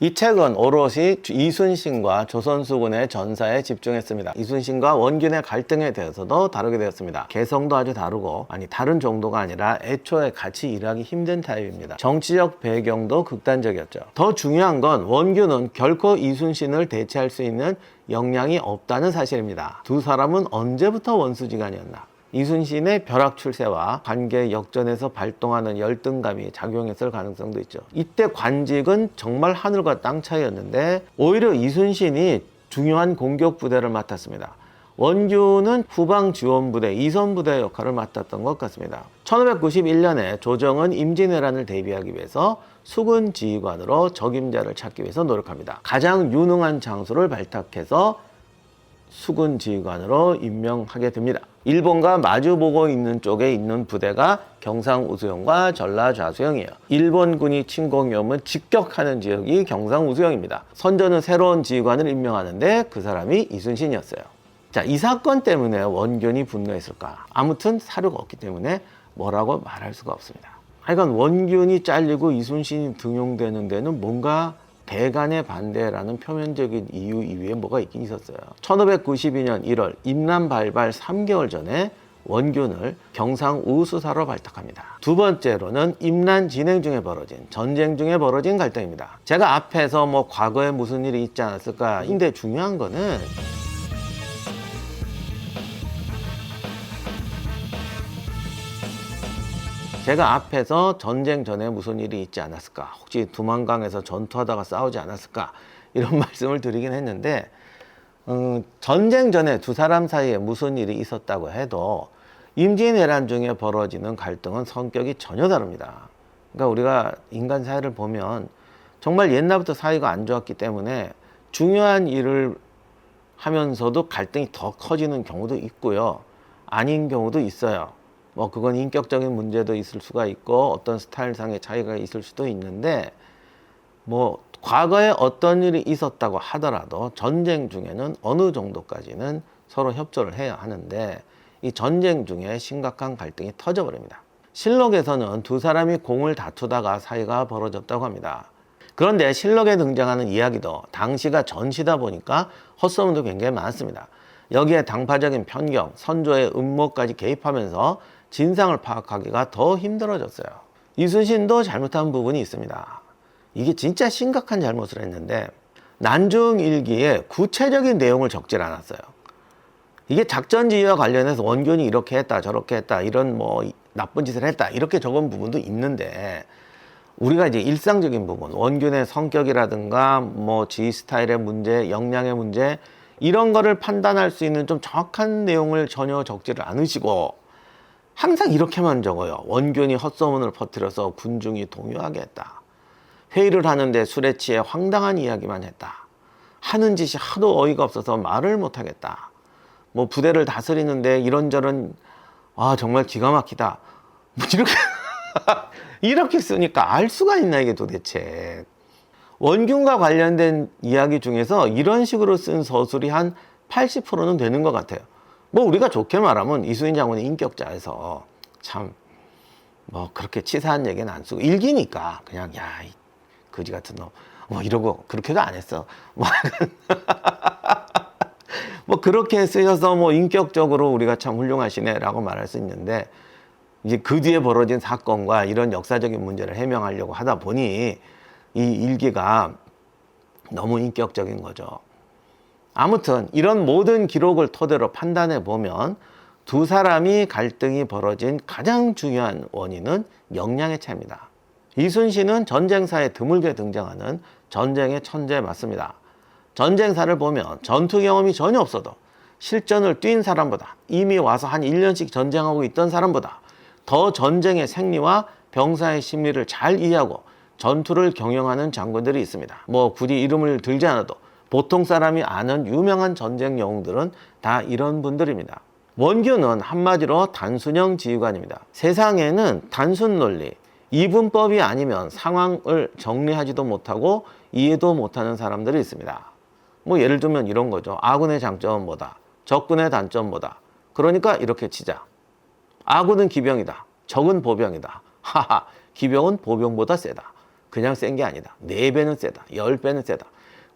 이 책은 오롯이 이순신과 조선수군의 전사에 집중했습니다. 이순신과 원균의 갈등에 대해서도 다루게 되었습니다. 개성도 아주 다르고 아니 다른 정도가 아니라 애초에 같이 일하기 힘든 타입입니다. 정치적 배경도 극단적이었죠. 더 중요한 건 원균은 결코 이순신을 대체할 수 있는 역량이 없다는 사실입니다. 두 사람은 언제부터 원수지간이었나? 이순신의 벼락 출세와 관계 역전에서 발동하는 열등감이 작용했을 가능성도 있죠. 이때 관직은 정말 하늘과 땅 차이였는데 오히려 이순신이 중요한 공격 부대를 맡았습니다. 원균은 후방 지원 부대, 이선 부대 역할을 맡았던 것 같습니다. 1591년에 조정은 임진왜란을 대비하기 위해서 수군 지휘관으로 적임자를 찾기 위해서 노력합니다. 가장 유능한 장수를 발탁해서 수군 지휘관으로 임명하게 됩니다. 일본과 마주보고 있는 쪽에 있는 부대가 경상우수영과 전라좌수영이에요. 일본군이 침공이 오면 직격하는 지역이 경상우수영입니다. 선조는 새로운 지휘관을 임명하는데 그 사람이 이순신이었어요. 자, 이 사건 때문에 원균이 분노했을까? 아무튼 사료가 없기 때문에 뭐라고 말할 수가 없습니다. 하여간 원균이 잘리고 이순신이 등용되는 데는 뭔가 대간의 반대라는 표면적인 이유 이외에 뭐가 있긴 있었어요. 1592년 1월 임남 발발 3개월 전에 원균을 경상 우수사로 발탁합니다. 두 번째로는 임난 진행 중에 벌어진 전쟁 중에 벌어진 갈등입니다. 제가 앞에서 뭐 과거에 무슨 일이 있지 않았을까? 근데 중요한 거는 제가 앞에서 전쟁 전에 무슨 일이 있지 않았을까? 혹시 두만강에서 전투하다가 싸우지 않았을까? 이런 말씀을 드리긴 했는데, 음, 전쟁 전에 두 사람 사이에 무슨 일이 있었다고 해도 임진왜란 중에 벌어지는 갈등은 성격이 전혀 다릅니다. 그러니까 우리가 인간 사회를 보면 정말 옛날부터 사이가 안 좋았기 때문에 중요한 일을 하면서도 갈등이 더 커지는 경우도 있고요. 아닌 경우도 있어요. 뭐 그건 인격적인 문제도 있을 수가 있고 어떤 스타일상의 차이가 있을 수도 있는데 뭐 과거에 어떤 일이 있었다고 하더라도 전쟁 중에는 어느 정도까지는 서로 협조를 해야 하는데 이 전쟁 중에 심각한 갈등이 터져버립니다. 실록에서는 두 사람이 공을 다투다가 사이가 벌어졌다고 합니다. 그런데 실록에 등장하는 이야기도 당시가 전시다 보니까 헛소문도 굉장히 많습니다. 여기에 당파적인 편견, 선조의 음모까지 개입하면서 진상을 파악하기가 더 힘들어졌어요. 이순신도 잘못한 부분이 있습니다. 이게 진짜 심각한 잘못을 했는데 난중 일기에 구체적인 내용을 적질 않았어요. 이게 작전 지휘와 관련해서 원균이 이렇게 했다 저렇게 했다 이런 뭐 나쁜 짓을 했다 이렇게 적은 부분도 있는데 우리가 이제 일상적인 부분 원균의 성격이라든가 뭐 지휘 스타일의 문제 역량의 문제 이런 거를 판단할 수 있는 좀 정확한 내용을 전혀 적지를 않으시고 항상 이렇게만 적어요. 원균이 헛소문을 퍼뜨려서 군중이 동요하게 했다. 회의를 하는데 술에 취해 황당한 이야기만 했다. 하는 짓이 하도 어이가 없어서 말을 못 하겠다. 뭐 부대를 다스리는데 이런저런 아 정말 기가 막히다. 뭐 이렇게 이렇게 쓰니까 알 수가 있나 이게 도대체. 원균과 관련된 이야기 중에서 이런 식으로 쓴 서술이 한 80%는 되는 것 같아요. 뭐 우리가 좋게 말하면 이수인 장군의 인격자에서 참 뭐 그렇게 치사한 얘기는 안 쓰고 일기니까 그냥 야 이 거지 같은 놈 뭐 이러고 그렇게도 안 했어. 뭐, 뭐 그렇게 쓰셔서 뭐 인격적으로 우리가 참 훌륭하시네라고 말할 수 있는데 이제 그 뒤에 벌어진 사건과 이런 역사적인 문제를 해명하려고 하다 보니 이 일기가 너무 인격적인 거죠. 아무튼 이런 모든 기록을 토대로 판단해 보면 두 사람이 갈등이 벌어진 가장 중요한 원인은 역량의 차이입니다. 이순신은 전쟁사에 드물게 등장하는 전쟁의 천재 맞습니다. 전쟁사를 보면 전투 경험이 전혀 없어도 실전을 뛴 사람보다 이미 와서 한 1년씩 전쟁하고 있던 사람보다 더 전쟁의 생리와 병사의 심리를 잘 이해하고 전투를 경영하는 장군들이 있습니다. 뭐 굳이 이름을 들지 않아도 보통 사람이 아는 유명한 전쟁 영웅들은 다 이런 분들입니다. 원균은 한마디로 단순형 지휘관입니다. 세상에는 단순 논리, 이분법이 아니면 상황을 정리하지도 못하고 이해도 못하는 사람들이 있습니다. 뭐 예를 들면 이런 거죠. 아군의 장점은 뭐다? 적군의 단점 뭐다? 그러니까 이렇게 치자. 아군은 기병이다. 적은 보병이다. 하하, 기병은 보병보다 세다. 그냥 센 게 아니다. 네 배는 세다. 열 배는 세다.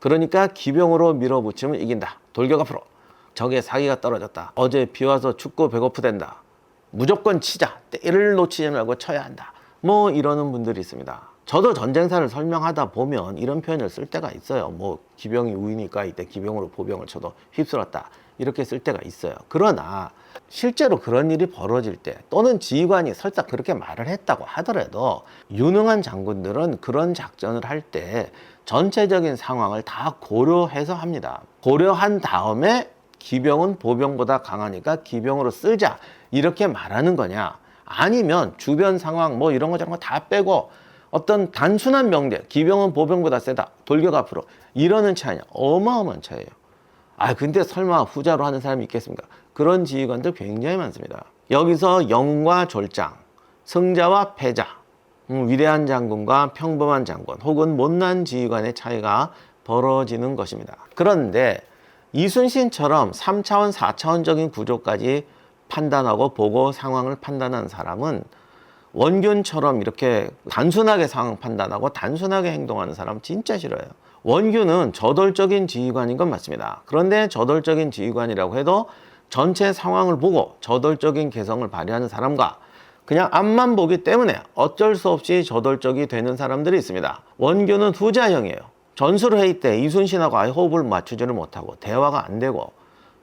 그러니까 기병으로 밀어붙이면 이긴다. 돌격 앞으로. 적의 사기가 떨어졌다. 어제 비 와서 춥고 배고프댄다. 무조건 치자. 때를 놓치지 말고 쳐야 한다. 뭐 이러는 분들이 있습니다. 저도 전쟁사를 설명하다 보면 이런 표현을 쓸 때가 있어요. 뭐 기병이 우위니까 이때 기병으로 보병을 쳐도 휩쓸었다. 이렇게 쓸 때가 있어요. 그러나 실제로 그런 일이 벌어질 때 또는 지휘관이 설사 그렇게 말을 했다고 하더라도 유능한 장군들은 그런 작전을 할 때 전체적인 상황을 다 고려해서 합니다. 고려한 다음에 기병은 보병보다 강하니까 기병으로 쓰자 이렇게 말하는 거냐? 아니면 주변 상황 뭐 이런 거 저런 거 다 빼고 어떤 단순한 명제 기병은 보병보다 세다 돌격 앞으로 이러는 차이냐 어마어마한 차이예요. 아 근데 설마 후자로 하는 사람이 있겠습니까 그런 지휘관들 굉장히 많습니다 여기서 영웅과 졸장 승자와 패자 음, 위대한 장군과 평범한 장군 혹은 못난 지휘관의 차이가 벌어지는 것입니다 그런데 이순신처럼 3차원, 4차원적인 구조까지 판단하고 보고 상황을 판단한 사람은 원균처럼 이렇게 단순하게 상황 판단하고 단순하게 행동하는 사람 진짜 싫어요. 원균은 저돌적인 지휘관인 건 맞습니다. 그런데 저돌적인 지휘관이라고 해도 전체 상황을 보고 저돌적인 개성을 발휘하는 사람과 그냥 앞만 보기 때문에 어쩔 수 없이 저돌적이 되는 사람들이 있습니다. 원균은 후자형이에요. 전술 회의 때 이순신하고 아예 호흡을 맞추지를 못하고 대화가 안 되고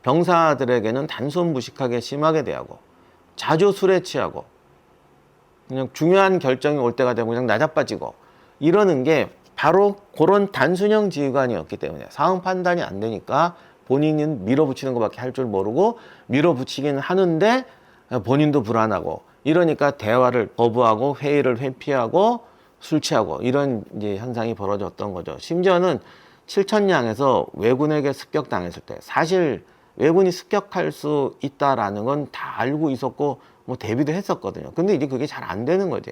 병사들에게는 단순 무식하게 심하게 대하고 자주 술에 취하고 그냥 중요한 결정이 올 때가 되면 그냥 나자빠지고 이러는 게 바로 그런 단순형 지휘관이었기 때문에 상황 판단이 안 되니까 본인은 밀어붙이는 것밖에 할 줄 모르고 밀어붙이기는 하는데 본인도 불안하고 이러니까 대화를 거부하고 회의를 회피하고 술 취하고 이런 이제 현상이 벌어졌던 거죠. 심지어는 칠천량에서 왜군에게 습격당했을 때 사실 왜군이 습격할 수 있다라는 건 다 알고 있었고 뭐 대비도 했었거든요. 근데 이제 그게 잘 안 되는 거지.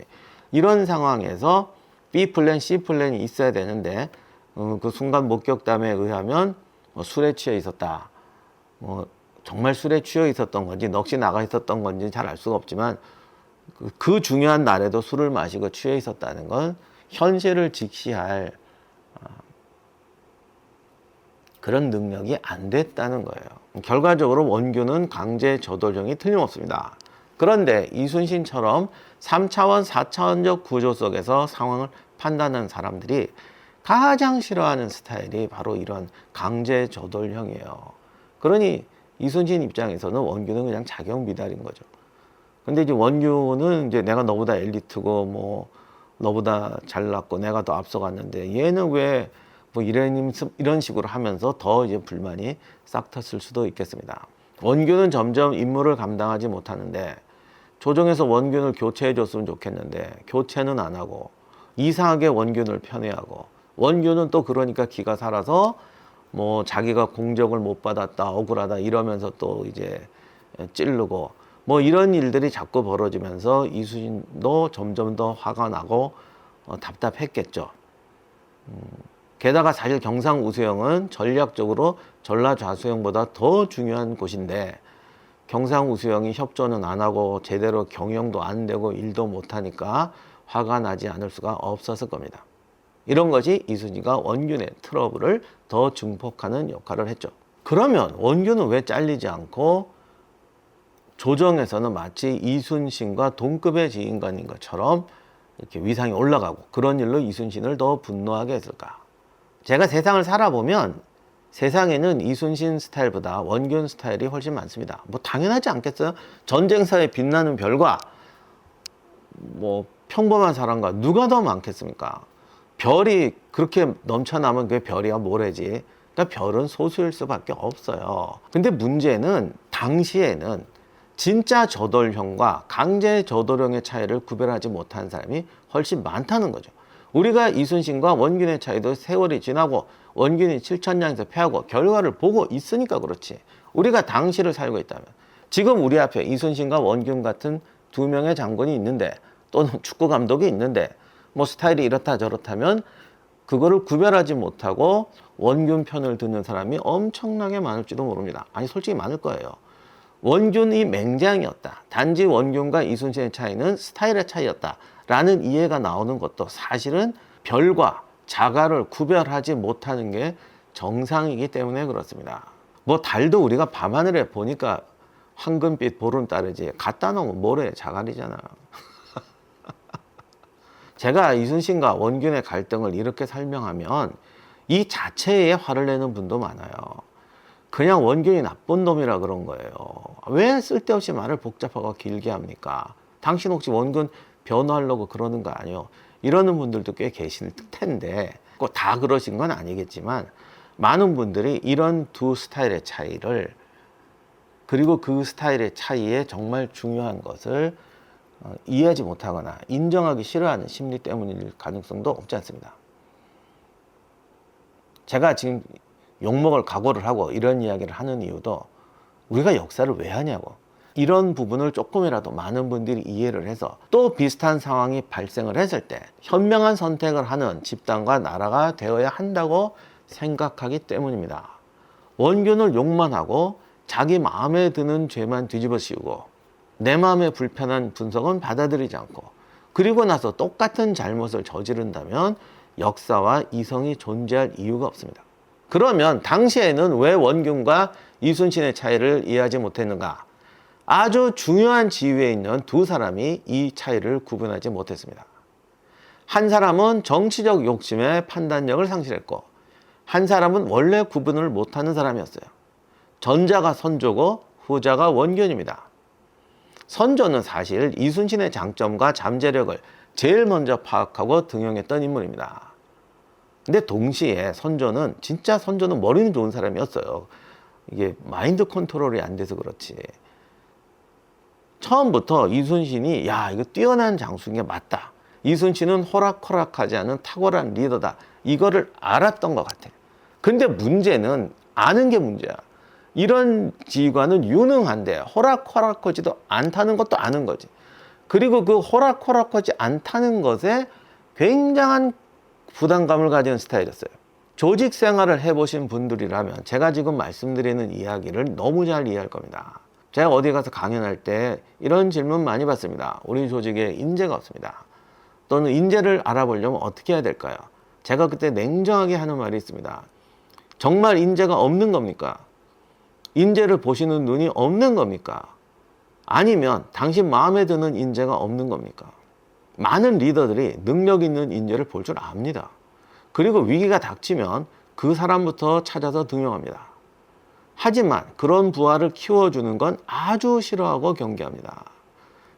이런 상황에서 B 플랜, C 플랜이 있어야 되는데 어, 그 순간 목격담에 의하면 뭐 술에 취해 있었다. 뭐 정말 술에 취해 있었던 건지 넋이 나가 있었던 건지 잘 알 수가 없지만 그, 그 중요한 날에도 술을 마시고 취해 있었다는 건 현실을 직시할 어, 그런 능력이 안 됐다는 거예요. 결과적으로 원균은 강제 저돌형이 틀림없습니다. 그런데 이순신처럼 3차원, 4차원적 구조 속에서 상황을 판단하는 사람들이 가장 싫어하는 스타일이 바로 이런 강제 저돌형이에요. 그러니 이순신 입장에서는 원균은 그냥 자격 미달인 거죠. 근데 이제 원균은 이제 내가 너보다 엘리트고 뭐 너보다 잘났고 내가 더 앞서갔는데 얘는 왜 뭐 이런 이런 식으로 하면서 더 이제 불만이 싹 텄을 수도 있겠습니다. 원균은 점점 임무를 감당하지 못하는데 조정에서 원균을 교체해 줬으면 좋겠는데 교체는 안 하고 이상하게 원균을 편애하고 원균은 또 그러니까 기가 살아서 뭐 자기가 공적을 못 받았다 억울하다 이러면서 또 이제 찌르고 뭐 이런 일들이 자꾸 벌어지면서 이수진도 점점 더 화가 나고 어, 답답했겠죠. 음, 게다가 사실 경상 우수영은 전략적으로 전라 좌수영보다 더 중요한 곳인데 경상 우수영이 협조는 안 하고 제대로 경영도 안 되고 일도 못 하니까 화가 나지 않을 수가 없었을 겁니다. 이런 것이 이순지가 원균의 트러블을 더 증폭하는 역할을 했죠. 그러면 원균은 왜 잘리지 않고 조정에서는 마치 이순신과 동급의 지인관인 것처럼 이렇게 위상이 올라가고 그런 일로 이순신을 더 분노하게 했을까? 제가 세상을 살아보면 세상에는 이순신 스타일보다 원균 스타일이 훨씬 많습니다. 뭐 당연하지 않겠어요? 전쟁사에 빛나는 별과 뭐 평범한 사람과 누가 더 많겠습니까? 별이 그렇게 넘쳐나면 그게 별이야 모래지. 그러니까 별은 소수일 수밖에 없어요. 근데 문제는 당시에는 진짜 저돌형과 강제 저돌형의 차이를 구별하지 못한 사람이 훨씬 많다는 거죠. 우리가 이순신과 원균의 차이도 세월이 지나고 원균이 칠천량에서 패하고 결과를 보고 있으니까 그렇지. 우리가 당시를 살고 있다면 지금 우리 앞에 이순신과 원균 같은 두 명의 장군이 있는데 또는 축구 감독이 있는데 뭐 스타일이 이렇다 저렇다면 그거를 구별하지 못하고 원균 편을 듣는 사람이 엄청나게 많을지도 모릅니다. 아니 솔직히 많을 거예요. 원균이 맹장이었다. 단지 원균과 이순신의 차이는 스타일의 차이였다. 라는 이해가 나오는 것도 사실은 별과 자가를 구별하지 못하는 게 정상이기 때문에 그렇습니다. 뭐 달도 우리가 밤하늘에 보니까 황금빛 보름달이지 갖다 놓으면 모래 자갈이잖아. 제가 이순신과 원균의 갈등을 이렇게 설명하면 이 자체에 화를 내는 분도 많아요. 그냥 원균이 나쁜 놈이라 그런 거예요. 왜 쓸데없이 말을 복잡하고 길게 합니까? 당신 혹시 원균 변호하려고 그러는 거 아니에요? 이러는 분들도 꽤 계실 텐데 꼭 다 그러신 건 아니겠지만 많은 분들이 이런 두 스타일의 차이를 그리고 그 스타일의 차이에 정말 중요한 것을 어, 이해하지 못하거나 인정하기 싫어하는 심리 때문일 가능성도 없지 않습니다. 제가 지금 욕먹을 각오를 하고 이런 이야기를 하는 이유도 우리가 역사를 왜 하냐고. 이런 부분을 조금이라도 많은 분들이 이해를 해서 또 비슷한 상황이 발생을 했을 때 현명한 선택을 하는 집단과 나라가 되어야 한다고 생각하기 때문입니다. 원균을 욕만 하고 자기 마음에 드는 죄만 뒤집어 씌우고 내 마음에 불편한 분석은 받아들이지 않고 그리고 나서 똑같은 잘못을 저지른다면 역사와 이성이 존재할 이유가 없습니다. 그러면 당시에는 왜 원균과 이순신의 차이를 이해하지 못했는가? 아주 중요한 지위에 있는 두 사람이 이 차이를 구분하지 못했습니다. 한 사람은 정치적 욕심에 판단력을 상실했고, 한 사람은 원래 구분을 못하는 사람이었어요. 전자가 선조고 후자가 원균입니다. 선조는 사실 이순신의 장점과 잠재력을 제일 먼저 파악하고 등용했던 인물입니다. 근데 동시에 선조는 진짜 선조는 머리는 좋은 사람이었어요. 이게 마인드 컨트롤이 안 돼서 그렇지. 처음부터 이순신이 야 이거 뛰어난 장수인 게 맞다. 이순신은 호락호락하지 않은 탁월한 리더다. 이거를 알았던 것 같아. 근데 문제는 아는 게 문제야. 이런 지휘관은 유능한데 호락호락하지도 않다는 것도 아는 거지. 그리고 그 호락호락하지 않다는 것에 굉장한 부담감을 가지는 스타일이었어요. 조직 생활을 해보신 분들이라면 제가 지금 말씀드리는 이야기를 너무 잘 이해할 겁니다. 제가 어디 가서 강연할 때 이런 질문 많이 받습니다. 우리 조직에 인재가 없습니다. 또는 인재를 알아보려면 어떻게 해야 될까요? 제가 그때 냉정하게 하는 말이 있습니다. 정말 인재가 없는 겁니까? 인재를 보시는 눈이 없는 겁니까? 아니면 당신 마음에 드는 인재가 없는 겁니까? 많은 리더들이 능력 있는 인재를 볼 줄 압니다. 그리고 위기가 닥치면 그 사람부터 찾아서 등용합니다. 하지만 그런 부하를 키워주는 건 아주 싫어하고 경계합니다.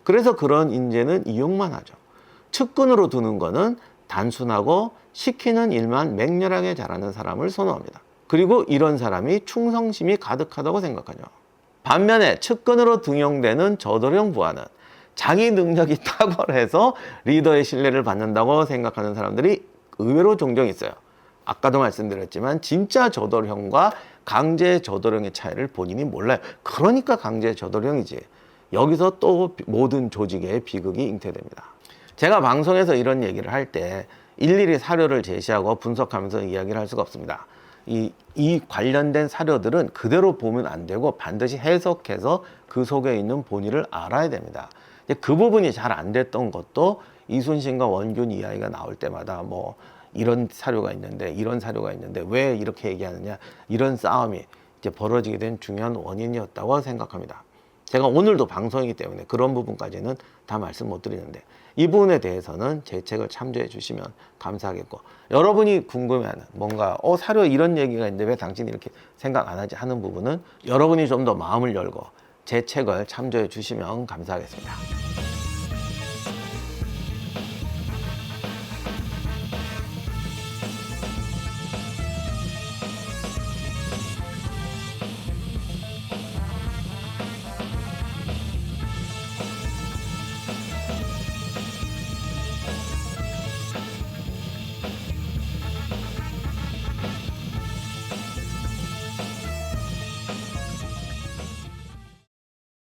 그래서 그런 인재는 이용만 하죠. 측근으로 두는 거는 단순하고 시키는 일만 맹렬하게 잘하는 사람을 선호합니다. 그리고 이런 사람이 충성심이 가득하다고 생각하죠. 반면에 측근으로 등용되는 저도령 부하는 자기 능력이 탁월해서 리더의 신뢰를 받는다고 생각하는 사람들이 의외로 종종 있어요. 아까도 말씀드렸지만 진짜 저도령과 강제 저도령의 차이를 본인이 몰라요. 그러니까 강제 저도령이지. 여기서 또 모든 조직의 비극이 잉태됩니다. 제가 방송에서 이런 얘기를 할 때 일일이 사료를 제시하고 분석하면서 이야기를 할 수가 없습니다. 이, 이 관련된 사료들은 그대로 보면 안 되고 반드시 해석해서 그 속에 있는 본의를 알아야 됩니다. 그 부분이 잘 안 됐던 것도 이순신과 원균 이야기가 나올 때마다 뭐 이런 사료가 있는데 이런 사료가 있는데 왜 이렇게 얘기하느냐 이런 싸움이 이제 벌어지게 된 중요한 원인이었다고 생각합니다. 제가 오늘도 방송이기 때문에 그런 부분까지는 다 말씀 못 드리는데 이 부분에 대해서는 제 책을 참조해 주시면 감사하겠고 여러분이 궁금해하는 뭔가 어 사료 이런 얘기가 있는데 왜 당신이 이렇게 생각 안 하지 하는 부분은 여러분이 좀 더 마음을 열고 제 책을 참조해 주시면 감사하겠습니다.